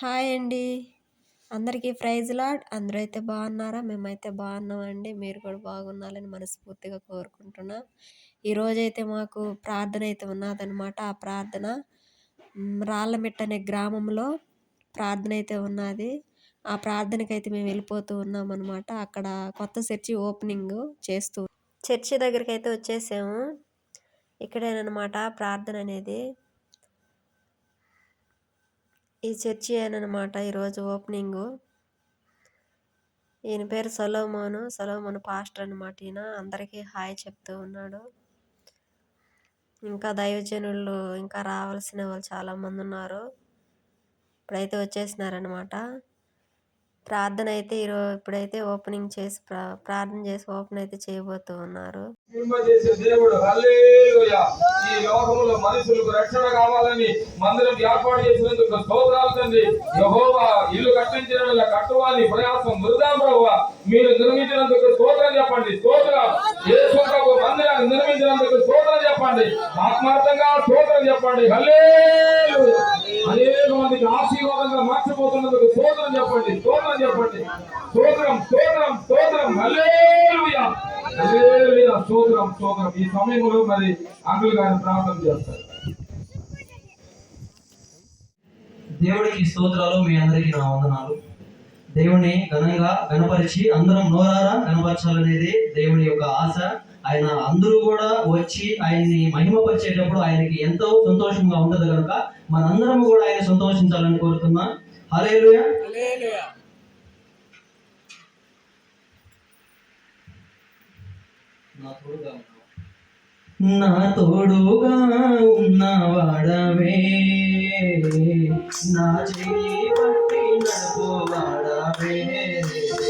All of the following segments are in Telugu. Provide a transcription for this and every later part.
హాయ్ అండి. అందరికీ ప్రైజ్ లాడ్. అందరూ అయితే బాగున్నారా? మేమైతే బాగున్నామండి. మీరు కూడా బాగున్నారని మనస్ఫూర్తిగా కోరుకుంటున్నాం. ఈరోజైతే మాకు ప్రార్థన అయితే ఉన్నదనమాట ఆ ప్రార్థన రాళ్ళమిట్ట అనే గ్రామంలో ప్రార్థన అయితే ఉన్నది. ఆ ప్రార్థనకైతే మేము వెళ్ళిపోతూ ఉన్నాం అనమాట అక్కడ కొత్త చర్చి ఓపెనింగ్ చేస్తూ చర్చి దగ్గరికి అయితే వచ్చేసాము. ఇక్కడేనమాట ప్రార్థన అనేది. ఈ చర్చి అనమాట ఈరోజు ఓపెనింగ్. ఈయన పేరు సొలోమోను. సొలోమోను పాస్టర్ అనమాట ఈయన. అందరికీ హాయ్ చెప్తూ ఉన్నాడు. ఇంకా దైవజనులు ఇంకా రావాల్సిన వాళ్ళు చాలామంది ఉన్నారు. ఇప్పుడైతే వచ్చేసినారనమాట ప్రార్థన అయితే ఈరోజు ఇప్పుడైతే ఓపెనింగ్ చేసి ప్రార్థన చేసి ఓపెన్ అయితే చేయబోతూ ఉన్నారు. దేవుడు. ఈ లోకంలో మనుషులకు రక్షణ కావాలని మందిరం ఏర్పాటు చేసినందుకు స్తోత్రాలు తండ్రి. యహోవా ఇల్లు కట్టించిన కట్టువాని ప్రయాసం వృధా ప్రభావ. మీరు నిర్మించినందుకు స్తోత్రం చెప్పండి స్తోత్రం. ఏ మందిరాన్ని నిర్మించినందుకు స్తోత్రం చెప్పండి. ఆత్మార్థంగా స్తోత్రం చెప్పండి. హల్లే అనేక మందికి ఆశీర్వాదంగా మార్చిపోతున్నందుకు స్తోత్రం చెప్పండి స్తోత్రం చెప్పండి. స్తోత్రం స్తోత్రం స్తోత్రం. హల్లేలుయా. హల్లేలుయా స్తోత్రం స్తోత్రం. ఈ సమయంలో మరి అంకుల్ గారిని ప్రార్థన చేస్తారు. దేవుడికి స్తోత్రాలు మీ అందరికీ నా వందనాలు. దేవుణ్ణి ఘనంగా గణపరిచి అందరం నోరారా గణపరచాలనేది దేవుని యొక్క ఆశ. ఆయన అందరూ కూడా వచ్చి ఆయన్ని మహిమపరిచేటప్పుడు ఆయనకి ఎంతో సంతోషంగా ఉంటది కనుక మనందరం కూడా ఆయన సంతోషించాలని కోరుతున్నా. హలేలుయా నా తోడుగా ఉన్నవాడవే నా చెయ్యి పట్టి నడుపువాడవే నా తోడుగా ఉన్నవాడవే నా చెయ్యి పట్టి నడుపువాడవే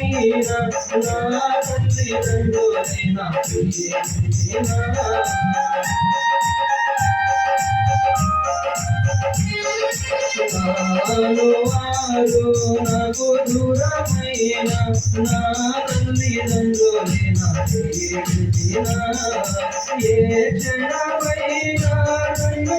దూరమైన నా తల్లిదండ్రులే నా నాను వారు నాకు దూరమైన నా తల్లిదండ్రులే ఏ క్షణమైనా నన్ను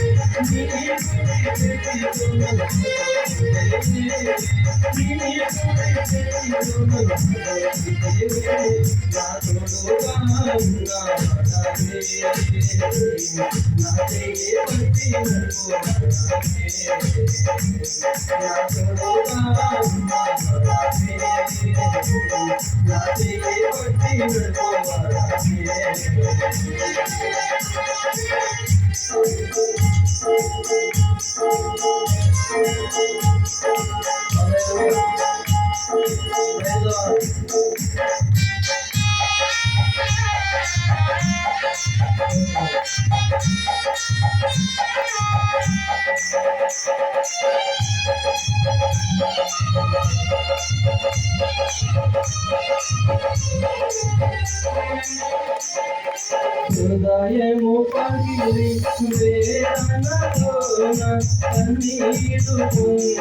నడుపుతివే. నీ కృపతో నీ హృదయము పగిలి వేదనలోన కన్నీరు పొంగే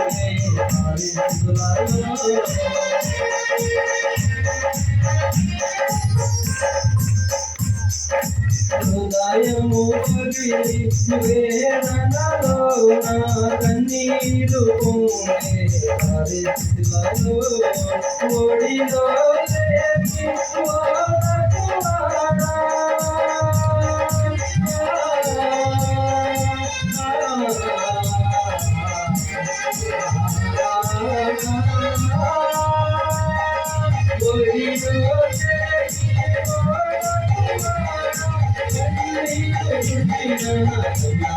హృదయము వేదనలో నా కన్నీరు ఓడిలో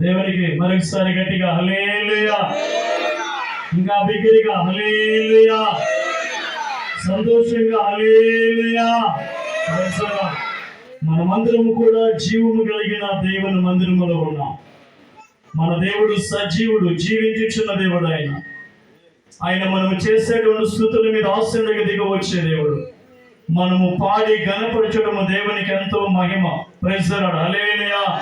దేవునికి మరొకసారి గట్టిగా హలేలుయా ఇంకా బిగ్గరగా హలేలుయా సంతోషంగా హలేలుయా మన the కూడా జీవము కలిగిన దేవుని మందిరములో ఉన్నాం. మన దేవుడు సజీవుడు జీవించుచున్న దేవుడు ఆయన. ఆయన మనము చేసేటువంటి స్థుతుల మీద ఆశ్రయంగా దిగవచ్చే దేవుడు. మనము పాడి గనపరచడము దేవునికి ఎంతో మహిమ. ప్రైజ్ అలేనయా